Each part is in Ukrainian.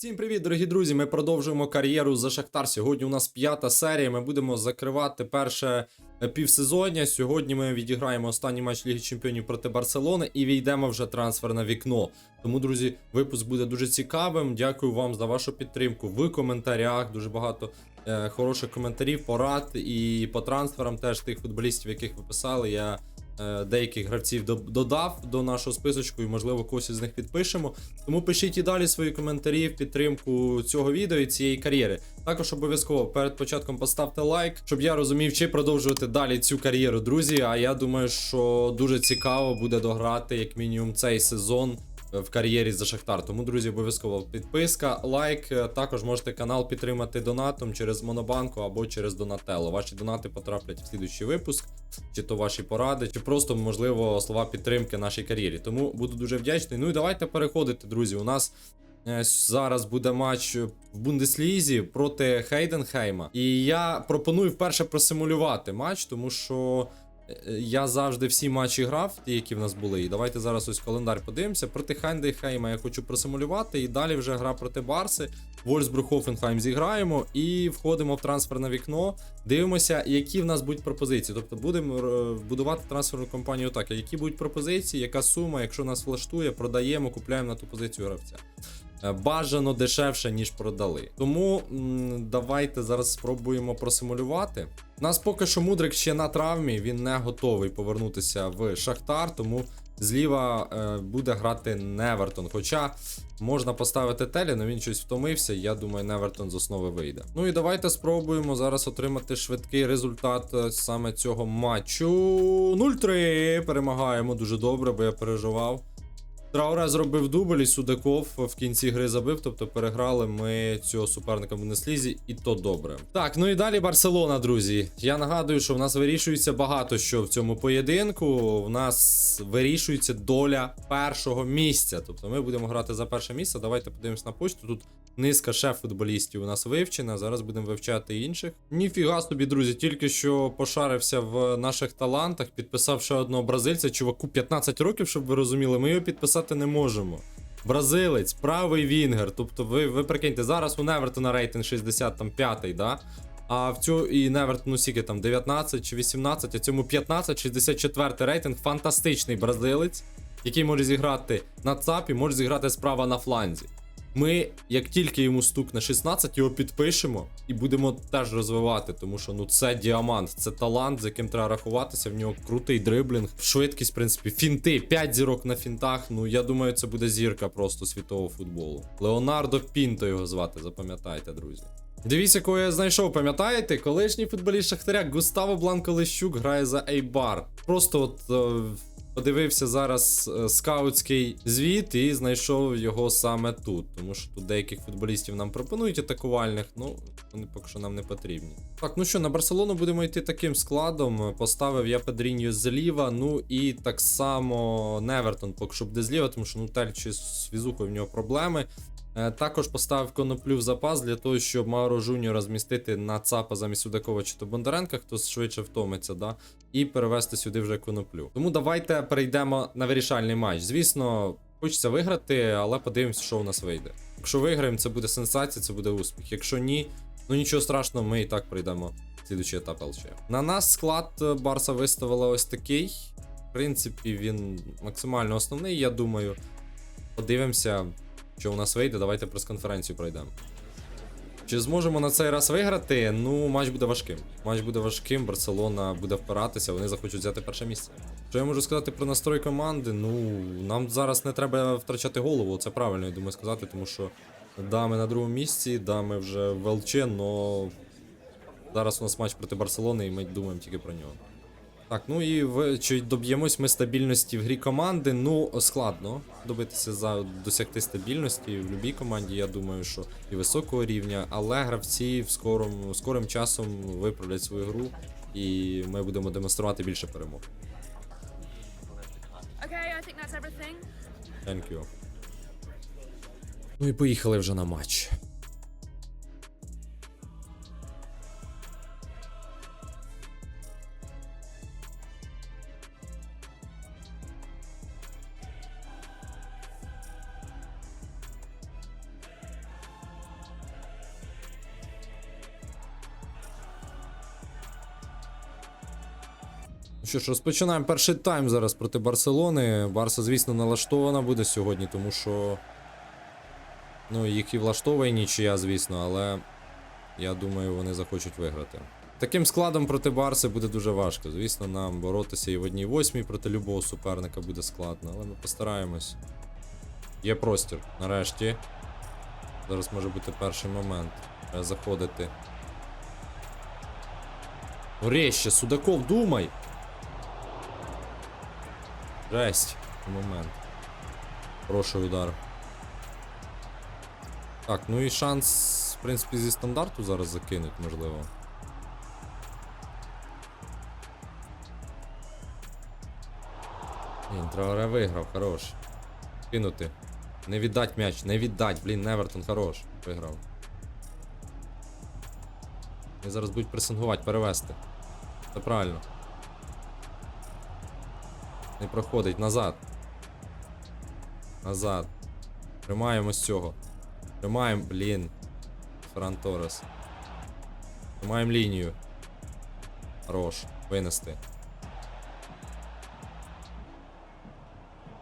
Всім привіт, дорогі друзі! Ми продовжуємо кар'єру за Шахтар. Сьогодні у нас п'ята серія. Ми будемо закривати перше е, півсезоння. Сьогодні ми відіграємо останній матч Ліги Чемпіонів проти Барселони і війдемо вже трансферне вікно. Тому, друзі, випуск буде дуже цікавим. Дякую вам за вашу підтримку в коментарях. Дуже багато е, хороших коментарів, порад і по трансферам теж тих футболістів, яких ви писали. Я деяких гравців до- додав до нашого списочку і, можливо, когось із них підпишемо. Тому пишіть і далі свої коментарі в підтримку цього відео і цієї кар'єри. Також обов'язково перед початком поставте лайк, щоб я розумів, чи продовжувати далі цю кар'єру, друзі. А я думаю, що дуже цікаво буде дограти як мінімум цей сезон. В кар'єрі за Шахтар. Тому, друзі, обов'язково підписка, лайк. Е, Також можете канал підтримати донатом через Монобанку або через Донателло. Ваші донати потраплять в слідуючий випуск, чи то ваші поради, чи просто, можливо, слова підтримки нашій кар'єрі. Тому буду дуже вдячний. Ну і давайте переходити, друзі. У нас е, зараз буде матч в Бундеслізі проти Хейденхейма. І я пропоную вперше просимулювати матч, тому що. Е, Я завжди всі матчі грав, ті, які в нас були. І давайте зараз ось календар подивимося. Проти Хейденхейма я хочу просимулювати. І далі вже гра проти Барси. Вольсбург Хофенхайм зіграємо і входимо в трансферне вікно. Дивимося, які в нас будуть пропозиції. Тобто будемо е, будувати трансферну компанію так, які будуть пропозиції, яка сума, якщо нас влаштує, продаємо, купляємо на ту позицію гравця. Е, Бажано дешевше, ніж продали. Тому давайте зараз спробуємо просимулювати. Нас поки що Мудрик ще на травмі, він не готовий повернутися в Шахтар, тому зліва е, буде грати Невертон. Хоча можна поставити Телі, але він щось втомився. Я думаю, Невертон з основи вийде. Ну і давайте спробуємо зараз отримати швидкий результат е, саме цього матчу. 0-3. Перемагаємо дуже добре, бо я переживав. Трауре зробив дубль і Судаков в кінці гри забив, тобто переграли ми цього суперника в Бундеслізі, і то добре. Так, ну і далі Барселона, друзі. Я нагадую, що в нас вирішується багато що в цьому поєдинку. В нас вирішується доля першого місця. Тобто ми будемо грати за перше місце. Давайте подивимось на почту. Тут низка шеф-футболістів у нас вивчена. Зараз будемо вивчати інших. Ніфіга собі, друзі, тільки що пошарився в наших талантах, підписав ще одного бразильця, чуваку 15 років, щоб ви розуміли, ми його підписати не можемо. Бразилець, правий вінгер. Тобто, ви, ви прикиньте, зараз у Невертона рейтинг 65-й, да? А в цю і Невертону скільки там 19 чи 18, а цьому 15, 64 рейтинг. Фантастичний бразилець, який може зіграти на ЦАПі, може зіграти справа на фланзі. Ми, як тільки йому стукне 16, його підпишемо і будемо теж розвивати, тому що ну це діамант, це талант, з яким треба рахуватися. В нього крутий дриблінг, швидкість, в принципі, фінти, 5 зірок на фінтах. Ну я думаю, це буде зірка просто світового футболу. Леонардо Пінто його звати, запам'ятайте, друзі. Дивіться, кого я знайшов, пам'ятаєте? Колишній футболіст Шахтаря Густаво Бланко Лещук грає за Ейбар. Просто от е, подивився зараз е, скаутський звіт і знайшов його саме тут. Тому що тут деяких футболістів нам пропонують атакувальних, ну вони поки що нам не потрібні. Так, ну що, на Барселону будемо йти таким складом. Поставив я Педріньо зліва, ну і так само Невертон поки що буде зліва, тому що ну Тель чи з візухою в нього проблеми. Е, Також поставив коноплю в запас для того, щоб Мауро Жуніора змістити на ЦАПа замість Судакова чи то Бондаренка, хто швидше втомиться, да, і перевести сюди вже коноплю. Тому давайте перейдемо на вирішальний матч. Звісно, хочеться виграти, але подивимося, що у нас вийде. Якщо виграємо, це буде сенсація, це буде успіх. Якщо ні, ну нічого страшного, ми і так пройдемо слідуючий етап ЛЧ. На нас склад Барса виставила ось такий. В принципі, він максимально основний, я думаю. Подивимося, що у нас вийде, давайте прес-конференцію пройдемо. Чи зможемо на цей раз виграти? Ну, матч буде важким. Матч буде важким, Барселона буде впиратися, вони захочуть взяти перше місце. Що я можу сказати про настрой команди? Ну, нам зараз не треба втрачати голову, це правильно, я думаю, сказати, тому що да, ми на другому місці, да, ми вже в ЛЧ, но зараз у нас матч проти Барселони, і ми думаємо тільки про нього. Так, ну і в, чи доб'ємось ми стабільності в грі команди? Ну, складно добитися за досягти стабільності в будь-якій команді, я думаю, що і високого рівня, але гравці в скором, скорим часом виправлять свою гру, і ми будемо демонструвати більше перемог. Okay, I think that's everything. Thank you. Ну і поїхали вже на матч. Що ж, розпочинаємо перший тайм зараз проти Барселони. Барса, звісно, налаштована буде сьогодні, тому що. Ну, їх і влаштовує нічия, звісно, але я думаю, вони захочуть виграти. Таким складом проти Барси буде дуже важко. Звісно, нам боротися і в одній восьмій проти любого суперника буде складно, але ми постараємось. Є простір, нарешті. Зараз може бути перший момент. Треба заходити. Вреща, Судаков, думай! Жесть. Момент. Хороший удар. Так, ну і шанс, в принципі, зі стандарту зараз закинуть, можливо. Блін, виграв, хорош. Кинути. Не віддать м'яч, не віддать, блін, Невертон хорош. Виграв. Вони зараз будуть пресингувати, перевести. Це правильно. Не проходить назад. Назад. Тримаємо з цього. Тримаємо, блін. Ферран Торрес. Тримаємо лінію. Хорош. Винести.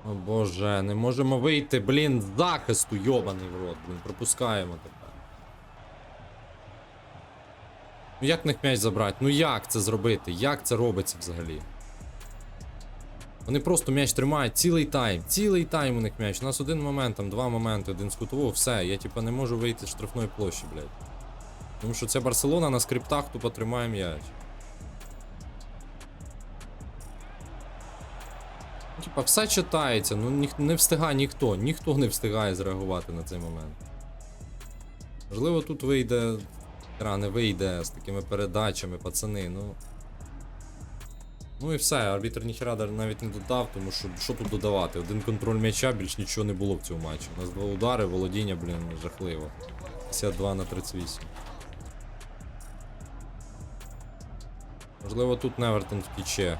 О боже, не можемо вийти, блін, з захисту, йобаний в рот, блін, пропускаємо тепер. Ну як в них м'яч забрати? Ну як це зробити? Як це робиться взагалі? Вони просто м'яч тримають цілий тайм. Цілий тайм у них м'яч. У нас один момент, там два моменти, один з кутового, все. Я типа не можу вийти з штрафної площі, блядь. Тому що ця Барселона на скриптах тупо тримає м'яч. Типа, все читається, ну ніх, не встигає ніхто, ніхто не встигає зреагувати на цей момент. Можливо, тут вийде. Гра не вийде з такими передачами, пацани, ну. Ну і все, арбітр ніхера навіть не додав, тому що що тут додавати? Один контроль м'яча, більш нічого не було в цьому матчі. У нас два удари, володіння, блін, жахливо. 52 на 38. Можливо, тут Невертон втіче.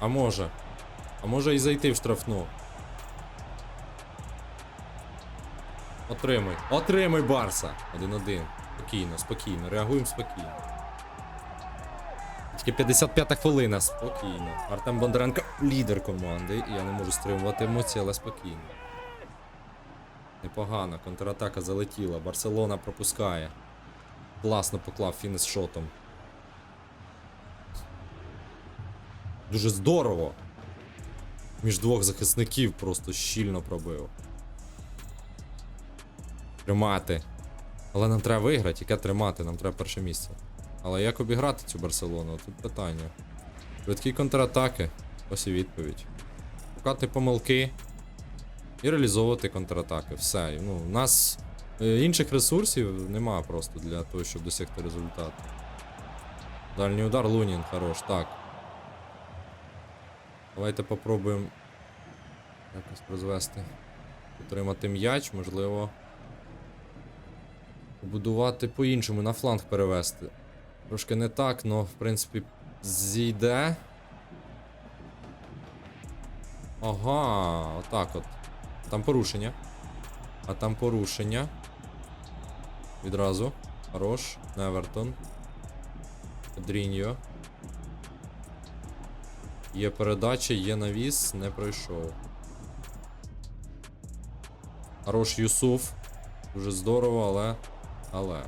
А може. А може і зайти в штрафну. Отримай. Отримай Барса! 1-1. Спокійно, спокійно. Реагуємо спокійно. Тільки 55-та хвилина. Спокійно. Артем Бондаренко лідер команди. І я не можу стримувати емоції, але спокійно. Непогано. Контратака залетіла. Барселона пропускає. Класно поклав фінес шотом. Дуже здорово. Між двох захисників просто щільно пробив. Тримати. Але нам треба виграти, яке тримати, нам треба перше місце. Але як обіграти цю Барселону? Тут питання. Швидкі контратаки. Ось і відповідь. Шукати помилки і реалізовувати контратаки. Все. Ну, у нас е, інших ресурсів нема просто для того, щоб досягти результату. Дальній удар Лунін, хорош, так. Давайте попробуємо якось розвести. Отримати м'яч, можливо. Побудувати по-іншому, на фланг перевести. Трошки не так, но в принципі зійде. Ага, отак от. Там порушення. А там порушення. Відразу. Хорош. Невертон. Дріньо. Є передача, є навіс, не пройшов. Хорош Юсуф. Дуже здорово, але. Але.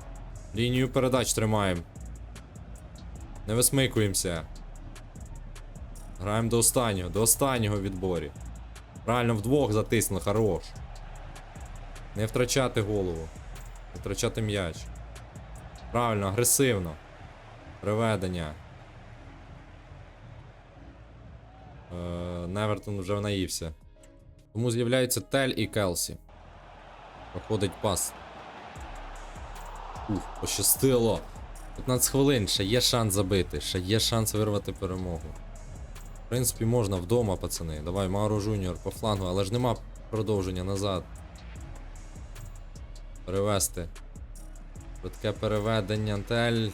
Лінію передач тримаємо. Не висмикуємося. Граємо до останнього, до останнього відборі. Правильно вдвох затиснули, хорош. Не втрачати голову. Не втрачати м'яч. Правильно, агресивно. Приведення. Е, Невертон вже наївся. Тому з'являються Тель і Келсі. Проходить пас. Ух, пощастило. 15 хвилин, ще є шанс забити, ще є шанс вирвати перемогу. В принципі, можна вдома, пацани. Давай, Мауро Жуніор по флангу, але ж нема продовження назад. Перевести. Швидке переведення. Тель.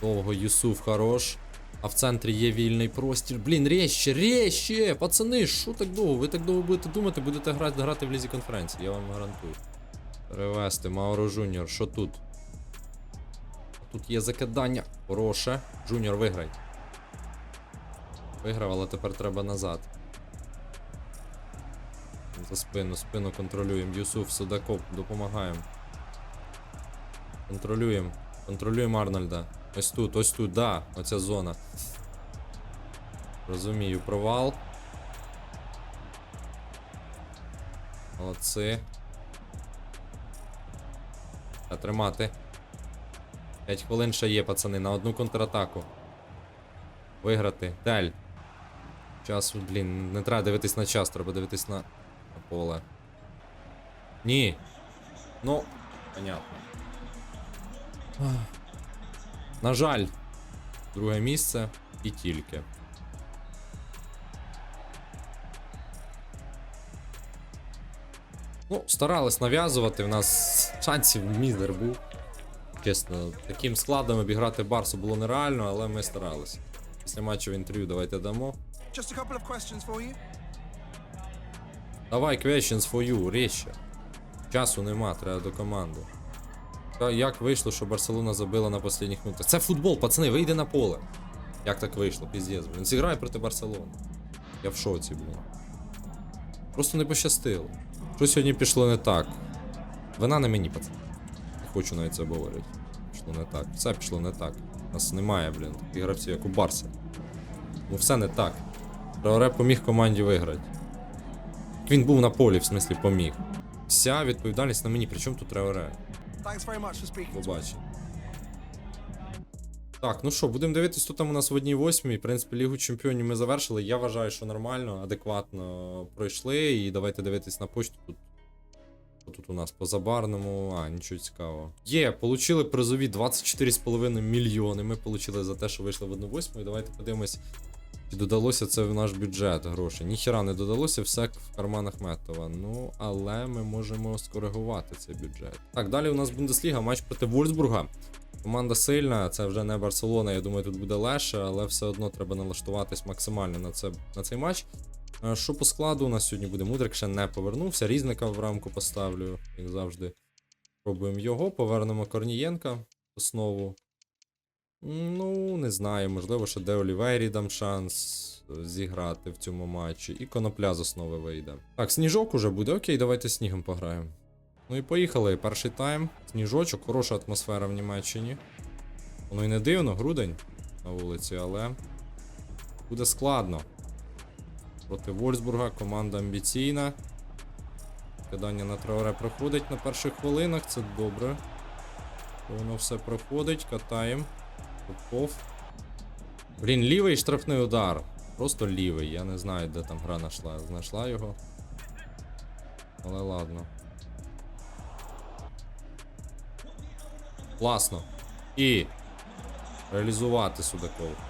Довго Юсуф хорош. А в центрі є вільний простір. Блін, резче, резче! Пацани, що так довго? Ви так довго будете думати, будете грати, грати в лізі конференції, я вам гарантую. Перевести, Мауро Жуніор, що тут? Тут є закидання. Хороше. Жуніор виграй. Виграв, але тепер треба назад. За спину, спину контролюємо. Юсуф, Судаков, допомагаємо. Контролюємо. Контролюємо Арнольда. Ось тут, ось тут, да, оця зона. Розумію, провал. Молодці. Та тримати. 5 хвилин ще є, пацани, на одну контратаку. Виграти. Дель. Часу, блін, не треба дивитись на час, треба дивитись на, на поле. Ні. Ну, понятно. На жаль, друге місце і тільки. Ну, старались нав'язувати, в нас шансів мізер був. Чесно, таким складом обіграти Барсу було нереально, але ми старалися. Після матчу в інтерв'ю давайте дамо. Just a couple of questions for you. Давай questions for you, ріще. Часу нема, треба до команди. Та Як вийшло, що Барселона забила на останніх минутах? Це футбол, пацани, вийди на поле. Як так вийшло? Піздець, блін. Зіграй проти Барселони. Я в шоці, блін. Просто не пощастило. Що сьогодні пішло не так? Вина не мені, пацани. Хочу навіть це обговорювати. Пішло не так. Все пішло не так. У нас немає, блін, таких гравців, як у Барса. Ну все не так. Траоре поміг команді виграти. Він був на полі, в смислі, поміг. Вся відповідальність на мені, причому тут us. Побачимо. Так, ну що, будемо дивитись, хто там у нас в одній восьмій. В принципі, Лігу Чемпіонів ми завершили. Я вважаю, що нормально, адекватно пройшли. І давайте дивитись на почту. Тут, тут у нас по забарному. А, нічого цікавого. Є, получили призові 24,5 мільйони. Ми получили за те, що вийшли в одну восьму. І давайте подивимось, чи додалося це в наш бюджет грошей. Ніхіра не додалося, все в карманах Метова. Ну, але ми можемо скоригувати цей бюджет. Так, далі у нас Бундесліга, матч проти Вольсбурга. Команда сильна, це вже не Барселона. Я думаю, тут буде легше, але все одно треба налаштуватись максимально на, це, на цей матч. Е, Що по складу у нас сьогодні буде? Мудрик ще не повернувся. Різника в рамку поставлю, як завжди. Пробуємо його, повернемо Корнієнка основу. Ну, не знаю, можливо, ще Де Олівері дам шанс зіграти в цьому матчі. І конопля з основи вийде. Так, сніжок уже буде. Окей, давайте снігом пограємо. Ну і поїхали. Перший тайм. Сніжочок, хороша атмосфера в Німеччині. Воно і не дивно, грудень на вулиці, але буде складно. Проти Вольсбурга команда амбіційна. Кидання на траоре проходить на перших хвилинах, це добре. Воно все проходить, катаємо. Попов. Блін, лівий штрафний удар. Просто лівий. Я не знаю, де там гра знайшла. Знайшла його. Але ладно. Класно. І. Реалізувати Судаков.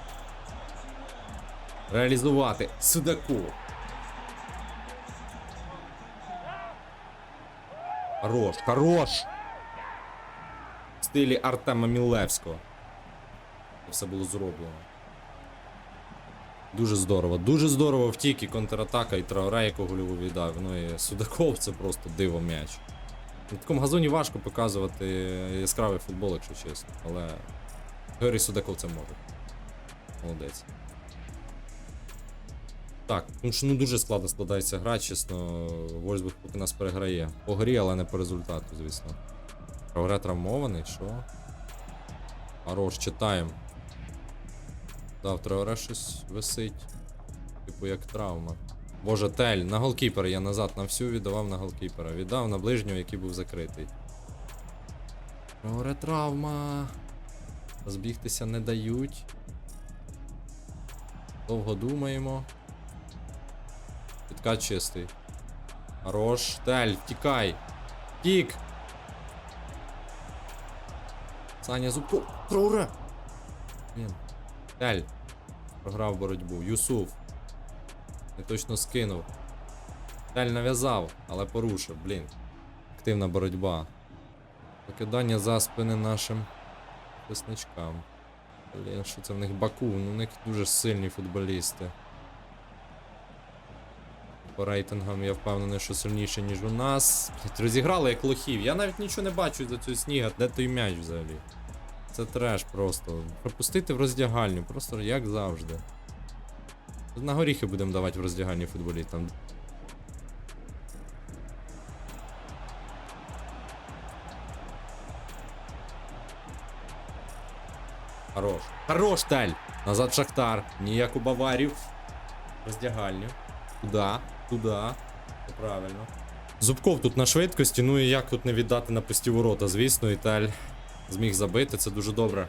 Реалізувати Судаков. Хорош, хорош! В стилі Артема Мілевського. Все було зроблено. Дуже здорово, дуже здорово втік і контратака, і Траоре, яку гольову віддав. Ну і Судаков це просто диво м'яч. На такому газоні важко показувати яскравий футбол, якщо чесно. Але Георгій Судаков це може. Молодець. Так, тому що ну дуже складно складається гра, чесно. Вольсбург поки нас переграє. По грі, але не по результату, звісно. Траоре травмований, що? Хорош, читаємо. Да, в Траоре щось висить. Типу як травма. Боже, тель, на голкіпера я назад на всю віддавав на голкіпера. Віддав на ближнього, який був закритий. Траоре травма. Збігтися не дають. Довго думаємо. Чистий. Хорош. Тель, втікай. Тік. Саня зубко. Траоре. Блін. Тель. Програв боротьбу. Юсуф. Не точно скинув. Тель нав'язав, але порушив, блін. Активна боротьба. Покидання за спини нашим весничкам. Блін, що це в них Баку? Ну, у них дуже сильні футболісти. По рейтингам я впевнений, що сильніше, ніж у нас. Розіграли як лохів. Я навіть нічого не бачу за цю сніга. Де той м'яч взагалі? Це треш просто. Пропустити в роздягальню, просто як завжди. На горіхи будемо давати в роздягальні футболістам. Хорош. Хорош, Тель! Назад Шахтар. Ніяку Баварію. Роздягальню. Туда, туда. Все правильно. Зубков тут на швидкості, ну і як тут не віддати на пусті ворота, звісно, і Тель зміг забити, це дуже добре.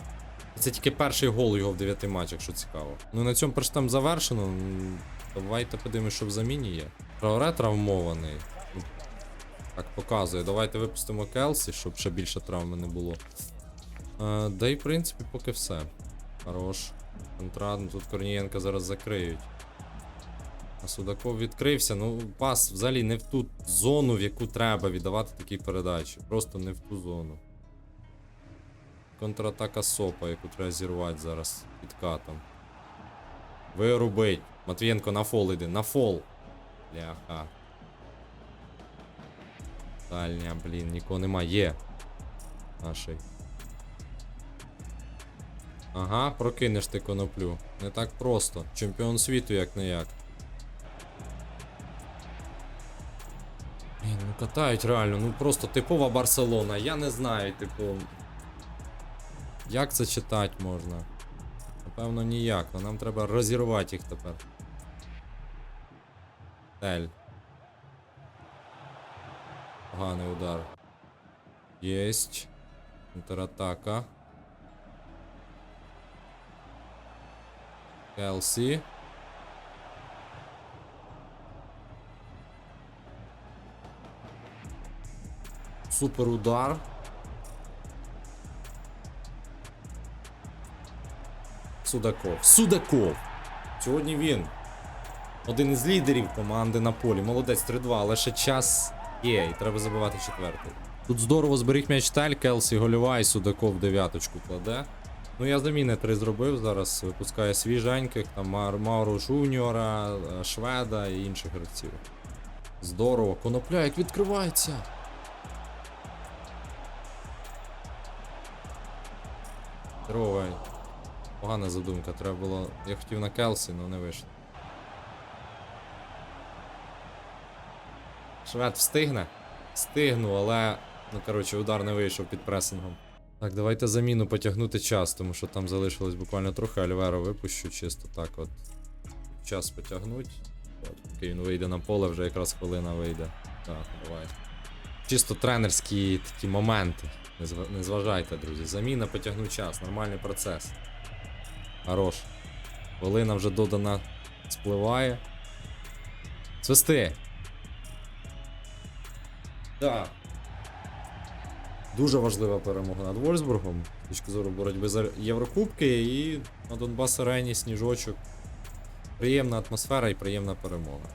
Це тільки перший гол його в 9 матчах, що цікаво. Ну на цьому перштам завершено. Давайте подивимося, що в заміні є. Траоре травмований. Так показує. Давайте випустимо Келсі, щоб ще більше травми не було. Е, да і в принципі поки все. Хорош. Контрат, ну тут Корнієнка зараз закриють. А Судаков відкрився. Ну, пас взагалі не в ту зону, в яку треба віддавати такі передачі. Просто не в ту зону. Контратака сопа, яку треба зірвати зараз підкатом. Вирубить. Матвієнко на фол іде, на фол. Бляха. Дальня, блін, нікого нема. Є. Наший. Ага, прокинеш ти коноплю. Не так просто. Чемпіон світу як не як. Блін, ну катають реально, ну просто типова Барселона. Я не знаю, типу. Як це читати можна? Напевно, ніяк, але нам треба розірвати їх тепер. Тель. Поганий удар. Єсть. Контратака. Келсі. Супер удар. Судаков. Судаков! Сьогодні він. Один із лідерів команди на полі. Молодець 3-2, але ще час є, і треба забивати четвертий. Тут здорово зберіг м'яч Тель, Келсі, гольова і Судаков дев'яточку кладе. Ну я заміни три зробив зараз. Випускає свіженьких, там Мауру Жуніора, е, Шведа і інших гравців. Здорово, конопля як відкривається. Здорово. Погана задумка, треба було. Я хотів на Келсі, але не вийшло. Швед встигне? Встигну, але. Ну, коротше, удар не вийшов під пресингом. Так, давайте заміну потягнути час, тому що там залишилось буквально трохи, Альверо випущу чисто так от. Час потягнуть. От, поки він вийде на поле, вже якраз хвилина вийде. Так, давай. Чисто тренерські такі моменти. Не, зважайте, друзі. Заміна потягнув час, нормальний процес. Хорош. Хвилина вже додана спливає. Свисти. Так. Дуже важлива перемога над Вольсбургом. З точки зору боротьби за Єврокубки і на Донбас Арені сніжочок. Приємна атмосфера і приємна перемога.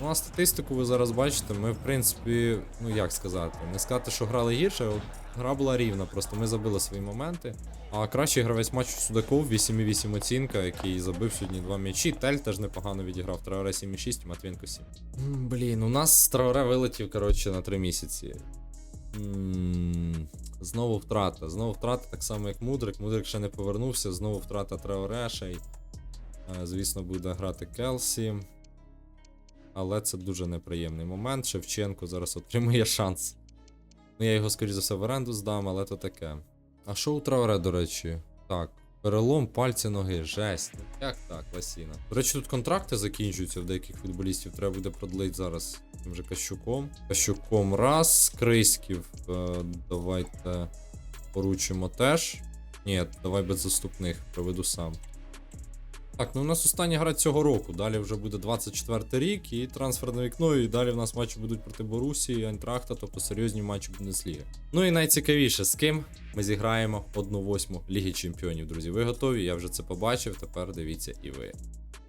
Ну, а статистику ви зараз бачите, ми, в принципі, ну як сказати, не сказати, що грали гірше, гра була рівна, просто ми забили свої моменти. А кращий гравець матчу Судаков 8,8 оцінка, який забив сьогодні два м'ячі. Тель теж непогано відіграв. Траоре 7,6, Матвінко 7. Блін, у нас Траоре вилетів, коротше, на 3 місяці. Знову втрата. Знову втрата, так само як Мудрик. Мудрик ще не повернувся, знову втрата й. е, Звісно, буде грати Келсі. Але це дуже неприємний момент. Шевченко зараз отримує шанс. Ну, я його, скоріш за все, в оренду здам, але то таке. А що у Траоре, до речі? Так, перелом пальця ноги, жесть. Як так, Ласіна? До речі, тут контракти закінчуються в деяких футболістів. Треба буде продлити зараз тим же Кащуком. Кащуком раз, Криськів. Е, давайте поручимо теж. Ні, давай без заступних, проведу сам. Так, ну у нас остання гра цього року. Далі вже буде 24 рік і трансферне вікно, і далі в нас матчі будуть проти Борусі, Айнтрахта, тобто серйозні матчі Бундесліги. Ну і найцікавіше, з ким ми зіграємо 1-8 Ліги Чемпіонів, друзі. Ви готові? Я вже це побачив. Тепер дивіться і ви.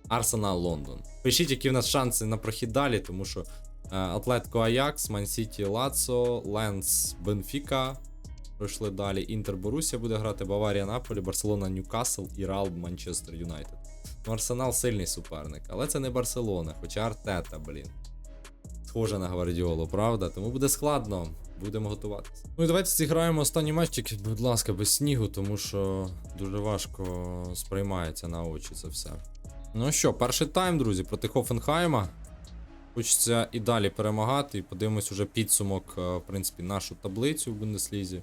Арсенал Лондон. Пишіть, які в нас шанси на прохід далі, тому що е, Атлетико Аякс, Мансіті Лацо, Ленс Бенфіка. Пройшли далі. Інтер Борусія буде грати, Баварія Наполі, Барселона Ньюкасл і Реал Манчестер Юнайтед. Арсенал сильний суперник, але це не Барселона, хоча Артета, блін. Схоже на Гвардіолу, правда? Тому буде складно. Будемо готуватися. Ну і давайте зіграємо останній матч, тільки, будь ласка, без снігу, тому що дуже важко сприймається на очі це все. Ну що, перший тайм, друзі, проти Хофенхайма. Хочеться і далі перемагати, і подивимось уже підсумок, е, в принципі, нашу таблицю в Бундеслізі.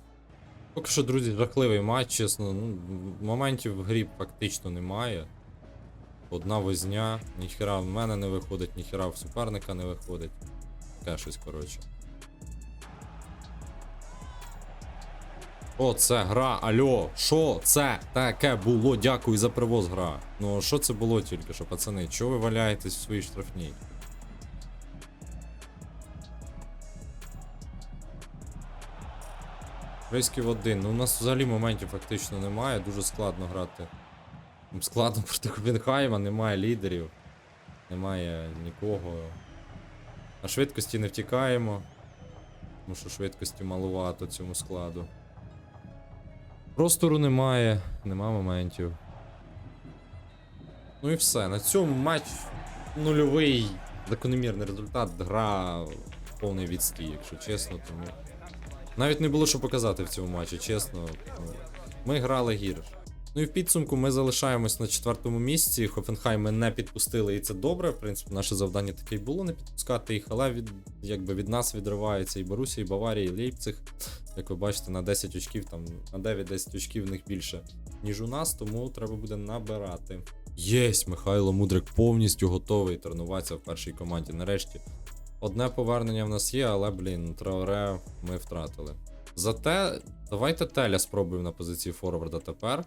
Поки що, друзі, жахливий матч, чесно. Ну, моментів в грі фактично немає. Одна возня, ніхера в мене не виходить, ніхера в суперника не виходить. Таке щось, коротше. Що це гра? Альо, що це таке було? Дякую за привоз гра. Ну що це було тільки що, пацани? Чого ви валяєтесь в своїй штрафній? Рейсків один. Ну у нас взагалі моментів фактично немає, дуже складно грати. Складно проти Копенхайма, немає лідерів, немає нікого. На швидкості не втікаємо. Тому що швидкості малувато цьому складу. Простору немає, нема моментів. Ну і все. На цьому матч нульовий закономірний результат. Гра повний відстій, якщо чесно, тому. Навіть не було що показати в цьому матчі, чесно. Ми грали гірше. Ну і в підсумку ми залишаємось на четвертому місці. Хофенхайм ми не підпустили, і це добре. В принципі, наше завдання таке й було не підпускати їх, але від, якби від нас відривається і Борусія, і Баварія, і Лейпциг. Як ви бачите, на 10 очків, там на 9-10 очків в них більше, ніж у нас, тому треба буде набирати. Єсть, Михайло Мудрик повністю готовий тренуватися в першій команді. Нарешті. Одне повернення в нас є, але, блін, Траоре ми втратили. Зате, давайте Теля спробуємо на позиції форварда тепер.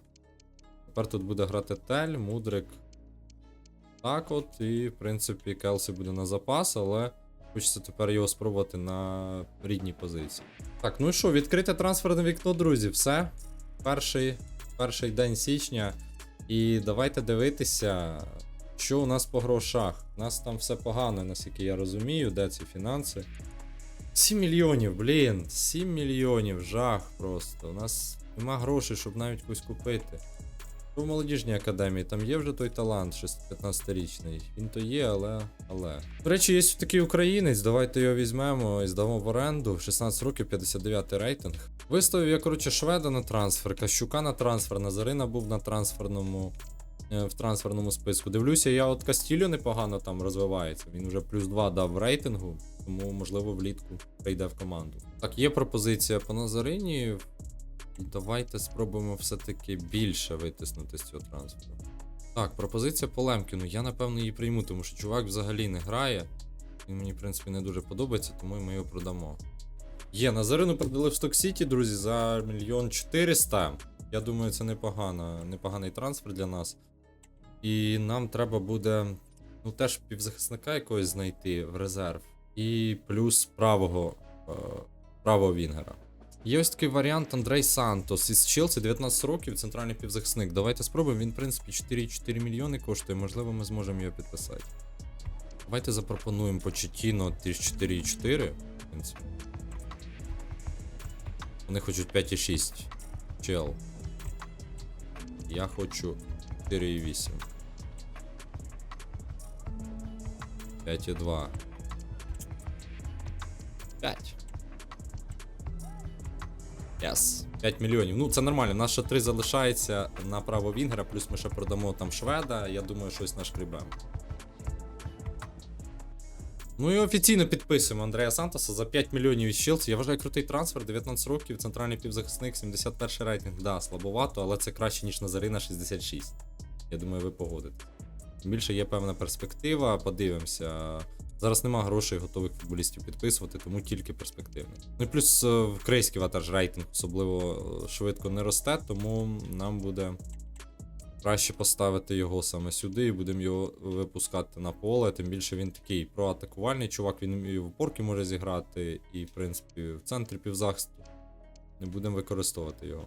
Тепер тут буде грати Тель, Мудрик. Так от, і, в принципі, Келсі буде на запас, але хочеться тепер його спробувати на рідній позиції. Так, ну що, відкрите трансферне вікно, друзі, все. Перший, перший день січня. І давайте дивитися, що у нас по грошах. У нас там все погано, наскільки я розумію, де ці фінанси. 7 мільйонів, блін, 7 мільйонів, жах просто. У нас нема грошей, щоб навіть когось купити. В молодіжній академії там є вже той талант, 15-річний. Він то є, але. але. До речі, є такий українець, давайте його візьмемо і здамо в оренду. 16 років, 59 рейтинг. Виставив я, коротше, шведа на трансфер, Кащука на трансфер, Назарина був на трансферному. е, В трансферному списку. Дивлюся, я от Кастілю непогано там розвивається. Він вже плюс 2 дав в рейтингу, тому можливо влітку прийде в команду. Так, є пропозиція по Назарині. Давайте спробуємо все-таки більше витиснути з цього трансферу. Так, пропозиція по Лемкіну. Я напевно її прийму, тому що чувак взагалі не грає. Він мені, в принципі, не дуже подобається, тому ми його продамо. Є, Назарину продали в Сток Сіті, друзі, за мільйон 400. Я думаю, це непогано, непоганий трансфер для нас. І нам треба буде ну, теж півзахисника якогось знайти в резерв. І плюс правого, е, правого Вінгера. Є ось такий варіант Андрей Сантос із Челсі, 19 років, центральний півзахисник. Давайте спробуємо. Він, в принципі, 4,4 мільйони коштує, можливо, ми зможемо його підписати. Давайте запропонуємо Почетіно 4,4. В принципі. Вони хочуть 5,6. Чел. Я хочу 4,8. 5,2. Yes. 5 мільйонів. Ну, це нормально. Нас ще 3 залишається на право Вінгера, плюс ми ще продамо там шведа. Я думаю, щось наш нашкрібемо. Ну і офіційно підписуємо Андрея Сантоса за 5 мільйонів із Челсі. Я вважаю крутий трансфер, 19 років, центральний півзахисник, 71 рейтинг. Да, слабовато, але це краще, ніж Назарина 66. Я думаю, ви погодитесь. Тим більше є певна перспектива, подивимося. Зараз нема грошей готових футболістів підписувати, тому тільки перспективний. Ну і плюс е, в крейський теж рейтинг особливо е, швидко не росте, тому нам буде краще поставити його саме сюди і будемо його випускати на поле. Тим більше він такий проатакувальний чувак, він і в опорки може зіграти, і, в принципі, в центрі півзахисту. Не будемо використовувати його.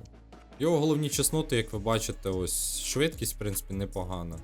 Його головні чесноти, як ви бачите, ось швидкість, в принципі, непогана.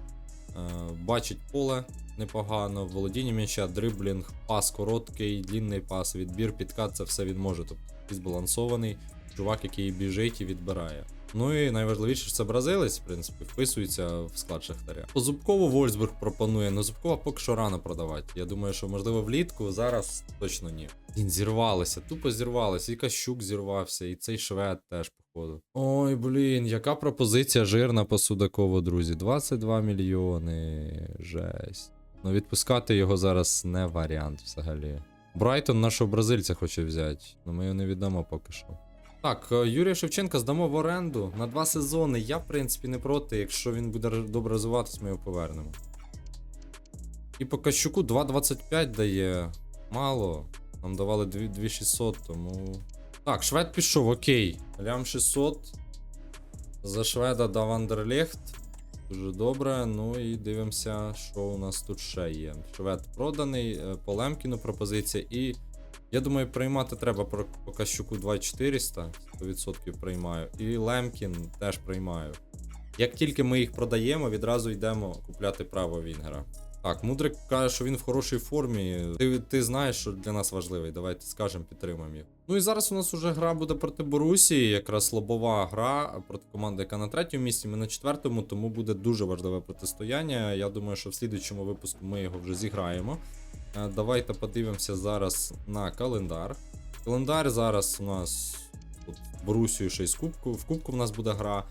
Е, Бачить поле непогано, володіння м'яча, дриблінг, пас короткий, длінний пас, відбір, підкат, це все він може. Тобто збалансований чувак, який біжить і відбирає. Ну і найважливіше, це бразилець, в принципі, вписується в склад Шахтаря. По Вольсбург пропонує, але Зубкова поки що рано продавати. Я думаю, що можливо влітку, зараз точно ні. Він зірвалися, тупо зірвалися. І Кащук зірвався, і цей швед теж, походу. Ой, блін, яка пропозиція жирна по Судакову, друзі. 22 мільйони. Жесть. Ну, відпускати його зараз не варіант взагалі. Брайтон нашого бразильця хоче взяти, але ми його не віддамо поки що. Так, е, Юрія Шевченка здамо в оренду на два сезони. Я, в принципі, не проти. Якщо він буде добре розвиватись, ми його повернемо. І по Кащуку 2.25 дає. Мало. Нам давали 2600, тому. Так, швед пішов, окей. Лям 600. За шведа дав Андерлехт. Дуже добре. Ну і дивимося, що у нас тут ще є. Швед проданий, е, по Лемкіну пропозиція. І я думаю, приймати треба по Кащуку 2400, 100% приймаю. І Лемкін теж приймаю. Як тільки ми їх продаємо, відразу йдемо купляти право Вінгера. Так, Мудрик каже, що він в хорошій формі. Ти, ти знаєш, що для нас важливий. Давайте скажемо, підтримаємо їх. Ну і зараз у нас уже гра буде проти Борусії, якраз лобова гра проти команди, яка на третьому місці, ми на четвертому, тому буде дуже важливе протистояння. Я думаю, що в слідуючому випуску ми його вже зіграємо. Е, Давайте подивимося зараз на календар. Календар зараз у нас тут Борусію ще й з кубку. В кубку в нас буде гра.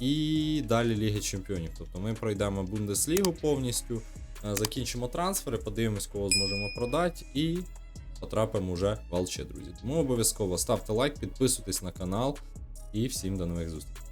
І далі Ліги Чемпіонів. Тобто ми пройдемо Бундеслігу повністю, закінчимо трансфери, подивимось, кого зможемо продати, і потрапимо вже в Алче, друзі. Тому обов'язково ставте лайк, підписуйтесь на канал і всім до нових зустрічей.